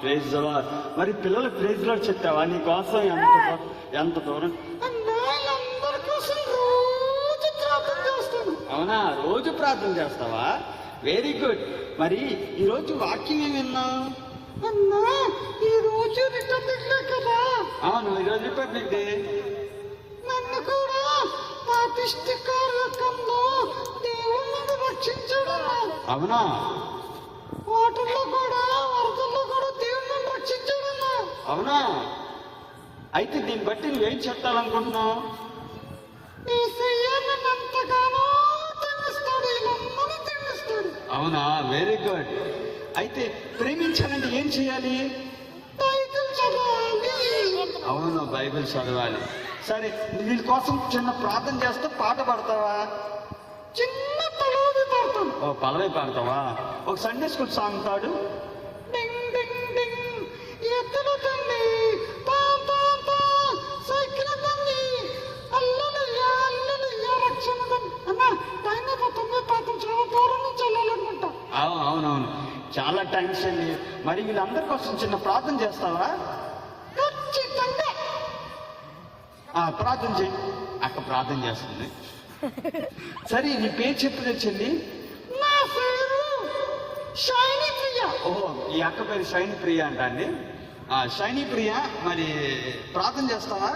Praise. మరి పిల్లలు ప్రైజ్లో చెప్తావా నీ కోసం ఎంత ఎంత దూరం? అవునా? రోజు ప్రార్థన చేస్తావా? వెరీ గుడ్ మరి ఈ రోజు వాక్యం ఏమి విన్నావు? అన్నా ఈ రోజు డే కదా. అవును ఈరోజు రిపబ్లిక్ డే నన్ను కూడా కార్యక్రమంలో దేవుడు రక్షించాడు అవునా? అవునా? అయితే దీన్ని బట్టి నువ్వేం చెప్పాలనుకుంటున్నావు? తినిస్తాడు అవునా? వెరీ గుడ్ అయితే ప్రేమించాలంటే ఏం చేయాలి? అవును బైబిల్ చదవాలి. సరే వీళ్ళ కోసం చిన్న ప్రార్థన చేస్తే పాట పాడతావా? చిన్న పడతాను. ఓ పలవే పాడతావా? ఒక సండే స్కూల్ సాంగ్ పాడు. అవునవును. చాలా టైమ్స్ అండి. మరి వీళ్ళందరి కోసం చిన్న ప్రార్థన చేస్తావా? ప్రార్థన చేయి. అక్క ప్రార్థన చేస్తుంది. సరే నీ పేరు చెప్పు షైని ప్రియ ఓహో ఈ అక్క పేరు షైని ప్రియ అంట అండి షైని ప్రియ మరి ప్రార్థన చేస్తావా?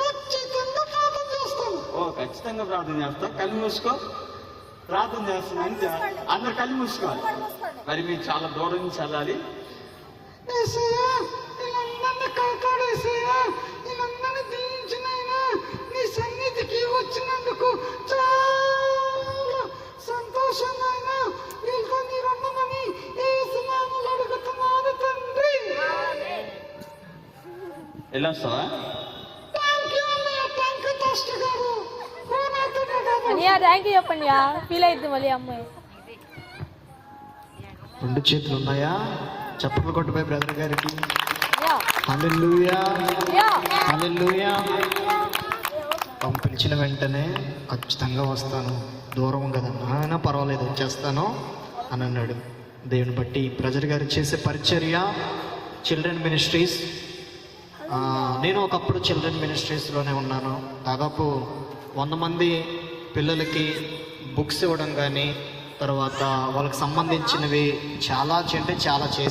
ఖచ్చితంగా ప్రార్థన చేస్తాను. ఓ ఖచ్చితంగా ప్రార్థన చేస్తాం కళ్ళు మూసుకో. ప్రార్థన చేస్తున్నాను అందరు కళ్ళు మూసుకోవాలి. మరి మీరు చాలా దూరం నుంచి వెళ్ళాలి. నీ సన్నిధికి వచ్చినందుకు చాలా సంతోషంగా వీళ్ళతో మీరుండమని ఏసునామలు అడుగుతున్నాను తండ్రి. వెళ్ళొస్తావా? థ్యాంక్ యూ థ్యాంక్ యూ గారు. అనియా థ్యాంక్ యూ చెప్పండి ఫీల్ అవుతుంది మళ్ళీ అమ్మాయి. రెండు చేతులు ఉన్నాయా? చప్పట్లు కొట్టుపోయి బ్రదర్ గారికి పిలిచిన వెంటనే ఖచ్చితంగా వస్తాను. దూరం కదా. అయినా పర్వాలేదు వచ్చేస్తాను అని అన్నాడు. దేవుని బట్టి ప్రజలు గారు చేసే పరిచర్య చిల్డ్రన్ మినిస్ట్రీస్ నేను ఒకప్పుడు చిల్డ్రన్ మినిస్ట్రీస్లోనే ఉన్నాను. దాదాపు వంద మంది పిల్లలకి బుక్స్ ఇవ్వడం కానీ తర్వాత వాళ్ళకి సంబంధించినవి చాలా అంటే చాలా చేసి